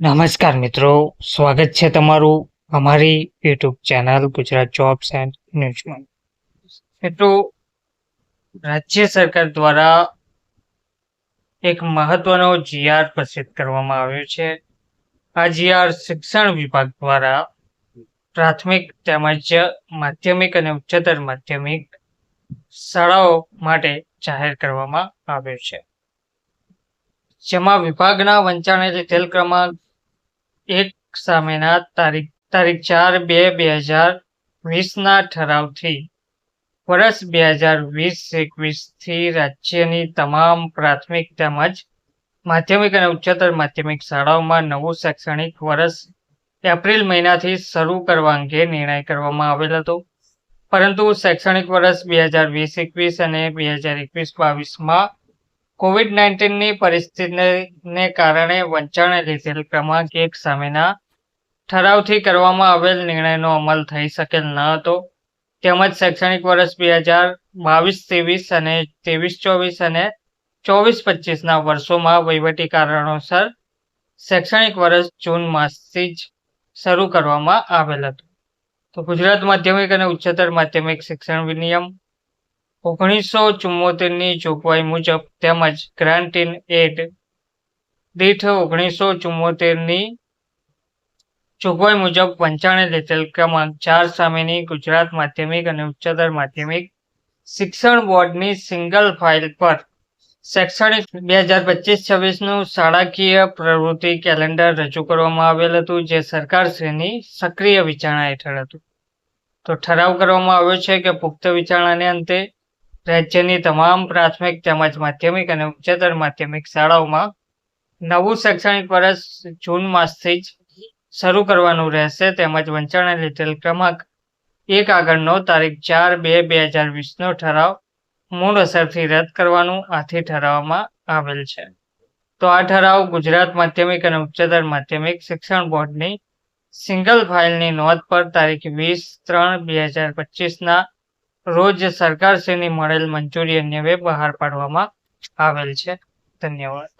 નમસ્કાર મિત્રો, સ્વાગત છે તમારું અમારી YouTube channel Gujarat jobs and ન્યૂઝમાં મિત્રો, રાજ્ય સરકાર દ્વારા એક મહત્વનો જીઆર પ્રસિદ્ધ કરવામાં આવ્યો છે. આ જીઆર શિક્ષણ વિભાગ દ્વારા પ્રાથમિક તેમજ માધ્યમિક અને ઉચ્ચતર માધ્યમિક શાળાઓ માટે જાહેર કરવામાં આવ્યો છે. જેમાં વિભાગના વંચાણે તેલ ક્રમાંક એક સામેના તારીખ તારીખ ચાર બે બે હજાર વીસના ઠરાવથી. વર્ષ બે હજાર વીસ એકવીસથી રાજ્યની તમામ પ્રાથમિક તેમજ માધ્યમિક અને ઉચ્ચતર માધ્યમિક શાળાઓમાં નવું શૈક્ષણિક વર્ષ એપ્રિલ મહિનાથી શરૂ કરવા અંગે નિર્ણય કરવામાં આવેલ હતો. પરંતુ શૈક્ષણિક વર્ષ બે હજાર વીસ એકવીસ અને બે હજાર એકવીસ બાવીસમાં કોવિડ નાઇન્ટીનની પરિસ્થિતિને કારણે વંચાણે લીધેલ ક્રમાંક એક સામેના ઠરાવથી કરવામાં આવેલ નિર્ણયનો અમલ થઈ શકેલ ન હતો. તેમજ શૈક્ષણિક વર્ષ બે હજાર બાવીસ, ત્રેવીસ અને ત્રેવીસ, ચોવીસ અને ચોવીસ, પચીસના વર્ષોમાં વહીવટી કારણોસર શૈક્ષણિક વર્ષ જૂન માસથી જ શરૂ કરવામાં આવેલ હતું. તો ગુજરાત માધ્યમિક અને ઉચ્ચતર માધ્યમિક શિક્ષણ વિનિયમ ઓગણીસો ચુમ્મોતેરની જોગવાઈ મુજબ તેમજ ગ્રાન્ટ ઇન એડ દીઠ ઓગણીસો ચુમ્મોતેરની જોગવાઈ મુજબ પંચાણે લીધેલ ક્રમાંક ચાર સામેની ગુજરાત માધ્યમિક અને ઉચ્ચતર માધ્યમિક શિક્ષણ બોર્ડની સિંગલ ફાઇલ પર શૈક્ષણિક બે હજાર પચીસ છવ્વીસનું શાળાકીય પ્રવૃત્તિ કેલેન્ડર રજૂ કરવામાં આવેલ હતું, જે સરકારશ્રીની સક્રિય વિચારણા હેઠળ હતું. તો ઠરાવ કરવામાં આવ્યો છે કે પુખ્ત વિચારણાને અંતે રાજ્યની તમામ પ્રાથમિક તેમજ માધ્યમિક અને ઉચ્ચતર માધ્યમિક શાળાઓમાં નવું શૈક્ષણિક વર્ષ જૂન માસથી જ શરૂ કરવાનું રહેશે. તેમજ વંચાણે લીધેલ ક્રમાંક એક આગળનો તારીખ ચાર બે બે હજાર વીસનો ઠરાવ મૂળ અસરથી રદ કરવાનું આથી ઠરાવવામાં આવેલ છે. તો આ ઠરાવ ગુજરાત માધ્યમિક અને ઉચ્ચતર માધ્યમિક શિક્ષણ બોર્ડની સિંગલ ફાઇલની નોંધ પર તારીખ વીસ ત્રણ બે હજાર પચીસના રોજ સરકારશ્રીની મળેલ મંચુરિયનને વેબ બહાર પાડવામાં આવેલ છે. ધન્યવાદ.